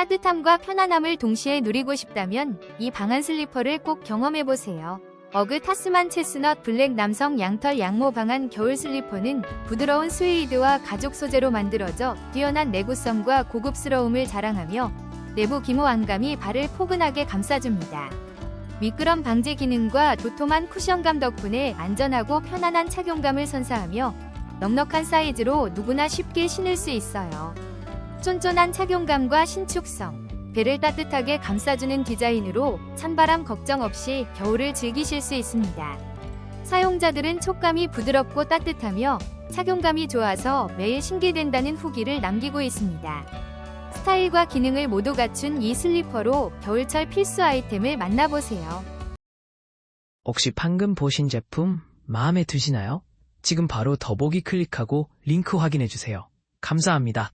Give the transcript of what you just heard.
따뜻함과 편안함을 동시에 누리고 싶다면 이 방한 슬리퍼를 꼭 경험해보세요. 어그 타스만 체스넛 블랙 남성 양털 양모 방한 겨울 슬리퍼는 부드러운 스웨이드와 가죽 소재로 만들어져 뛰어난 내구성과 고급스러움을 자랑하며 내부 기모 안감이 발을 포근하게 감싸줍니다. 미끄럼 방지 기능과 도톰한 쿠션감 덕분에 안전하고 편안한 착용감을 선사하며 넉넉한 사이즈로 누구나 쉽게 신을 수 있어요. 쫀쫀한 착용감과 신축성, 배를 따뜻하게 감싸주는 디자인으로 찬바람 걱정 없이 겨울을 즐기실 수 있습니다. 사용자들은 촉감이 부드럽고 따뜻하며 착용감이 좋아서 매일 신기된다는 후기를 남기고 있습니다. 스타일과 기능을 모두 갖춘 이 슬리퍼로 겨울철 필수 아이템을 만나보세요. 혹시 방금 보신 제품 마음에 드시나요? 지금 바로 더보기 클릭하고 링크 확인해주세요. 감사합니다.